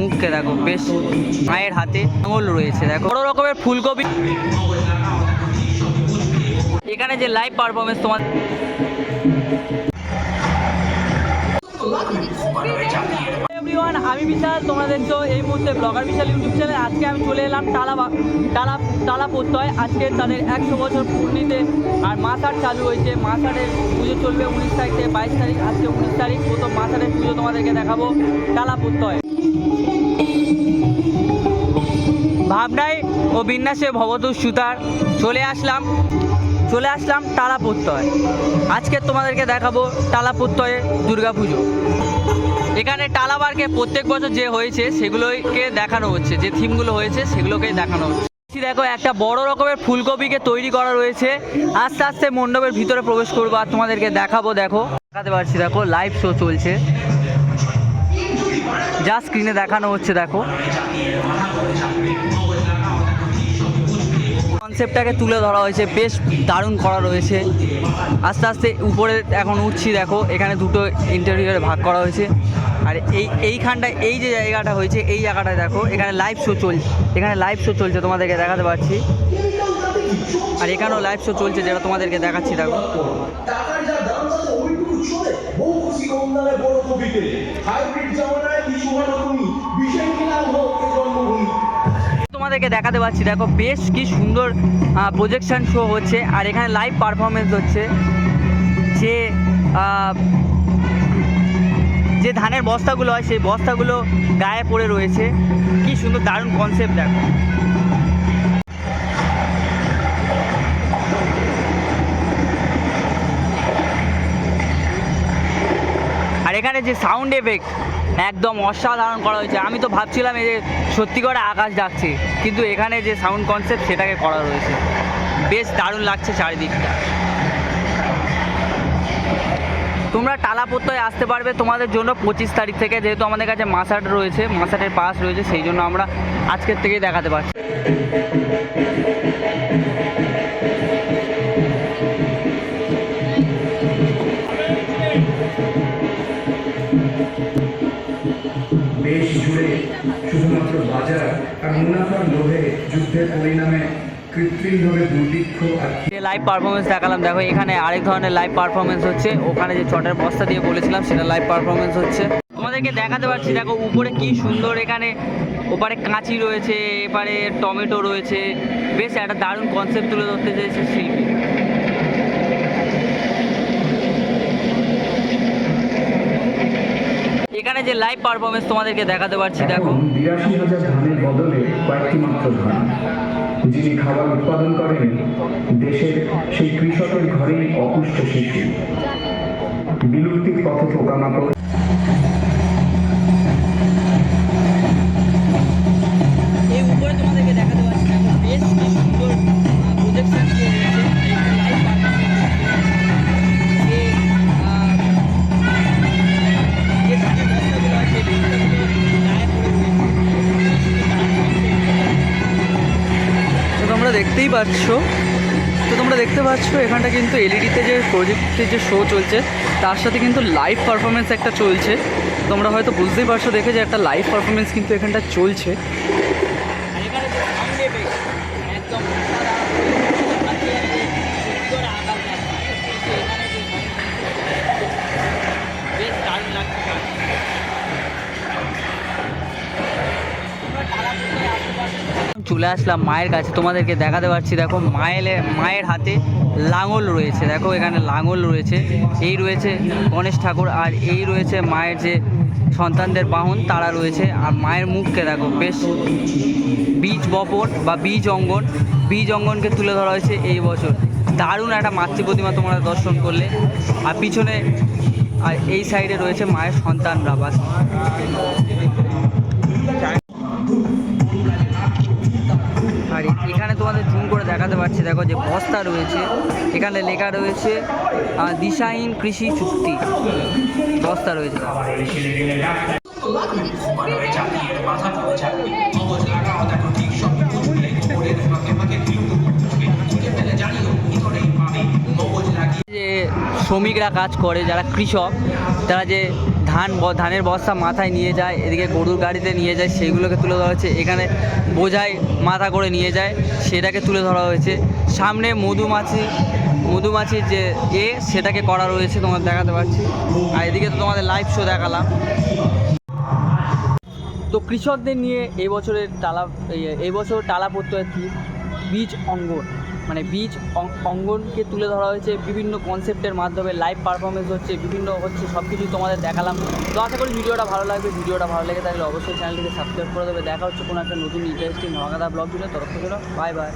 মুখকে দেখো, বেশ মায়ের হাতে আঙুল রয়েছে, দেখো। বড় রকমের ফুলকপি। এখানে যে লাইভ পারফরমেন্স তোমার আমি বিশাল তোমরা দেখছ এই মুহূর্তে ব্লগার বিশাল ইউটিউব চ্যানেল। আজকে আমি চলে এলাম টালা টালা টালা প্রত্যয়। আজকে তাদের একশো বছর পূর্ণিতে আর মাসার চালু হয়েছে। মাসারের পুজো চলবে উনিশ তারিখ থেকে বাইশ তারিখ, আজকে উনিশ তারিখ। প্রথম মাসারের পুজো তোমাদেরকে দেখাবো টালা প্রত্যয়। ভাবনায় ও বিন্যাসে ভবতু সুতার। চলে আসলাম চলে আসলাম টালা প্রত্যয়। আজকে তোমাদেরকে দেখাবো টালা প্রত্যয়ে দুর্গা পুজো এখানে টালাবারকে প্রত্যেক বছর যে হয়েছে, সেগুলোকে দেখানো হচ্ছে, যে থিমগুলো হয়েছে, সেগুলোকেই দেখানো হচ্ছে। দেখো, একটা বড় রকমের ফুলকপিকে তৈরি করা রয়েছে। আস্তে আস্তে মণ্ডপের ভিতরে প্রবেশ করব আর তোমাদেরকে দেখাবো, দেখো। দেখাতে পারছি, দেখো লাইভ শো চলছে। যা স্ক্রিনে দেখানো হচ্ছে, দেখো। কনসেপ্টটাকে তুলে ধরা হয়েছে, বেশ দারুণ করা রয়েছে। আস্তে আস্তে উপরে এখন উঠছি, দেখো, এখানে দুটো ইন্টারভিউয়ে ভাগ করা হয়েছে। আর এই, এইখানটায়, এই যে জায়গাটা হয়েছে, এই জায়গাটায় দেখো, এখানে লাইভ শো চলছে এখানে লাইভ শো চলছে, তোমাদেরকে দেখাতে পারছি। আর এখানেও লাইভ শো চলছে, যেটা তোমাদেরকে দেখাচ্ছি, দেখো। তোমাদেরকে দেখাতে পাচ্ছি। দেখো, বেশ কি সুন্দর প্রজেকশন শো হচ্ছে। আর এখানে লাইভ পারফরমেন্স হচ্ছে। যে যে ধানের বস্তাগুলো হয়, সেই বস্তাগুলো গায়ে পড়ে রয়েছে। কি সুন্দর, দারুণ কনসেপ্ট দেখো। এখানে যে সাউন্ড এফেক্ট একদম অসাধারণ করা হয়েছে। আমি তো ভাবছিলাম এই যে সত্যি করে আকাশ ডাকছে, কিন্তু এখানে যে সাউন্ড কনসেপ্ট সেটাকে করা রয়েছে। বেশ দারুণ লাগছে চারিদিকটা। তোমরা টালাপত্তয় আসতে পারবে তোমাদের জন্য পঁচিশ তারিখ থেকে, যেহেতু আমাদের কাছে মাসাট রয়েছে মাসাটের পাস রয়েছে, সেই জন্য আমরা আজকের থেকেই দেখাতে পারছি। দেশ জুড়ে শুধুমাত্র বাজার আর মুনাফার লোভে যুদ্ধের পরিণামে লাইভ পারফরমেন্স দেখালাম, দেখো এখানে আরেক ধরনের লাইভ পারফরমেন্স হচ্ছে। ওখানে যে চটের বস্তা দিয়ে বলেছিলাম, সেটা লাইভ পারফরমেন্স হচ্ছে। তোমাদেরকে দেখাতে পারছি, দেখো উপরে কি সুন্দর এখানে, ওপারে কাঁচি রয়েছে, এপারে টমেটো রয়েছে। বেশ একটা দারুণ কনসেপ্ট তুলে ধরতে চেয়েছে শিল্পী। এখানে যে লাইভ পারফরমেন্স তোমাদেরকে দেখাতে পারছি দেখো। বিরাশি হাজার ধানের বদলে কয়েকটি মাত্র ধান। যিনি খাবার উৎপাদন করেন দেশের সেই কৃষকের ঘরেই অপুষ্ট শিশু। বিলুপ্তির পথে পোকামাকড় দেখতেই পাচ্ছ। তো তোমরা দেখতে পাচ্ছ, এখানটা কিন্তু এলইডিতে যে প্রজেক্টের যে শো চলছে, তার সাথে কিন্তু লাইভ পারফরমেন্স একটা চলছে। তোমরা হয়তো বুঝতেই পারছ, দেখে যে একটা লাইভ পারফরমেন্স কিন্তু এখানটা চলছে। চলে আসলাম মায়ের কাছে। তোমাদেরকে দেখাতে পারছি, দেখো মায়ের মায়ের হাতে লাঙল রয়েছে। দেখো এখানে লাঙল রয়েছে। এই রয়েছে গণেশ ঠাকুর আর এই রয়েছে মায়ের যে সন্তানদের বাহন, তারা রয়েছে। আর মায়ের মুখকে দেখো, বেশ বীজ বপন বা বীজ অঙ্গন। বীজ অঙ্গনকে তুলে ধরা হয়েছে এই বছর। দারুণ একটা মাতৃ প্রতিমা তোমরা দর্শন করলে। আর পিছনে, আর এই সাইডে রয়েছে মায়ের সন্তানরা বা এখানে তোমাদের জুম করে দেখাতে পারছি, দেখো যে বস্তা রয়েছে, এখানে লেখা রয়েছে দিশাহীন কৃষি চুক্তি। বস্তা রয়েছে। যে শ্রমিকরা কাজ করে, যারা কৃষক, তারা যে ধান ধানের বস্তা মাথায় নিয়ে যায়, এদিকে গরুর গাড়িতে নিয়ে যায়, সেগুলোকে তুলে ধরা হয়েছে। এখানে বোঝাই মাথা করে নিয়ে যায়, সেটাকে তুলে ধরা হয়েছে। সামনে মধুমাছি, মধুমাছির যে এ, সেটাকে করা রয়েছে তোমার দেখাতে পারছি আর এদিকে তো তোমাদের লাইভ শো দেখালাম। তো কৃষকদের নিয়ে এই বছরের টালা, এই- এই বছর টালা পড়তে বীজ অঙ্গন। মানে বীজ অঙ্গনকে তুলে ধরা হয়েছে, বিভিন্ন কনসেপ্টের মাধ্যমে লাইভ পারফরমেন্স হচ্ছে, বিভিন্ন হচ্ছে সব কিছু তোমাদের দেখালাম। তো আশা করি ভিডিওটা ভালো লাগবে, ভিডিওটা ভালো লেগে তাহলে অবশ্যই চ্যানেলটিকে সাবস্ক্রাইব করে দেবে। দেখা হচ্ছে কোনো একটা নতুন ইন্টারেস্টিং নগাদা ব্লগ ভিডিও তরফ থেকে বাই বাই